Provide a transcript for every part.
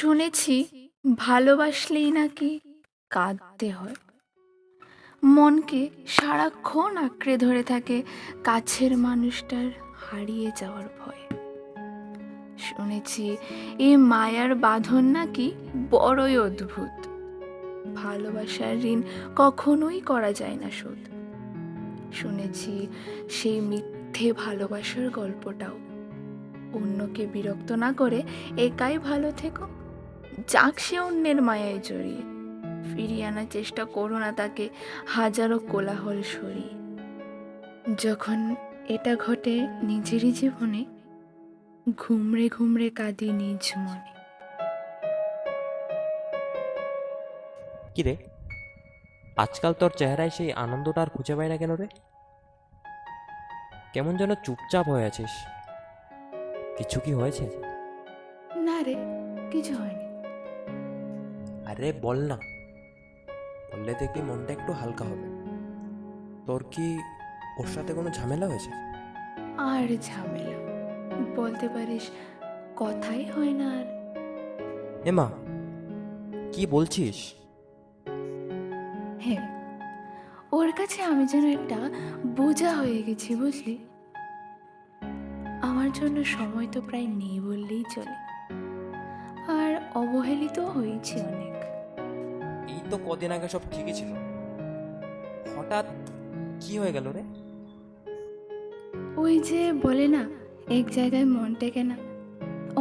শুনেছি ভালোবাসলেই নাকি কাঁদতে হয়। মনকে সারাক্ষণ আঁকড়ে ধরে থাকে কাছের মানুষটার হারিয়ে যাওয়ার ভয়। শুনেছি এই মায়ার বাঁধন নাকি বড়ই অদ্ভুত। ভালোবাসার ঋণ কখনোই করা যায় না শোধ। শুনেছি সেই মিথ্যে ভালোবাসার গল্পটাও। অন্যকে বিরক্ত না করে একাই ভালো থেকো। যাক সে অন্যের মায়ায় জড়িয়ে ফিরিয়ে আনার চেষ্টা করো না তাকে হাজারো কোলাহল সরিয়ে যখন এটা ঘটে নিজেরই জীবনে ঘুমরে ঘুমরে কাঁদি নিজ মনে। কি রে? আজকাল তোর চেহারায় সেই আনন্দটা আর খুঁজে পাই না কেন রে? কেমন যেন চুপচাপ হয়ে আছিস। কিছু কি হয়েছে? না রে কিছু হয়নি। আরে বল না। বললে দেখবি মনটা একটু হালকা হবে। তোর কি ওর সাথে কোনো ঝামেলা হয়েছে? আর ঝামেলা? বলতে পারিস কথাই হয় না আর। এমা কি বলছিস? হ্যাঁ ওর কাছে আমি যেন একটা বোঝা হয়ে গেছি বুঝলি? আমার জন্য সময় তো প্রায় নেই বললেই চলে। আর অবহেলিত হয়েছি অনেক। তো কদিন আগে সব ঠিকই ছিল। হঠাৎ কি হয়ে গেল রে? ওই যে বলে না, এক জায়গায় মন টেকে না,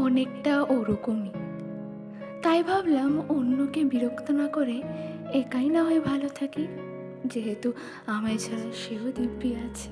অনেকটা ওরকমই। তাই ভাবলাম অন্যকে বিরক্ত না করে একাই না হয়ে ভালো থাকি, যেহেতু আমায় ছাড়া সেও দিব্যি আছে।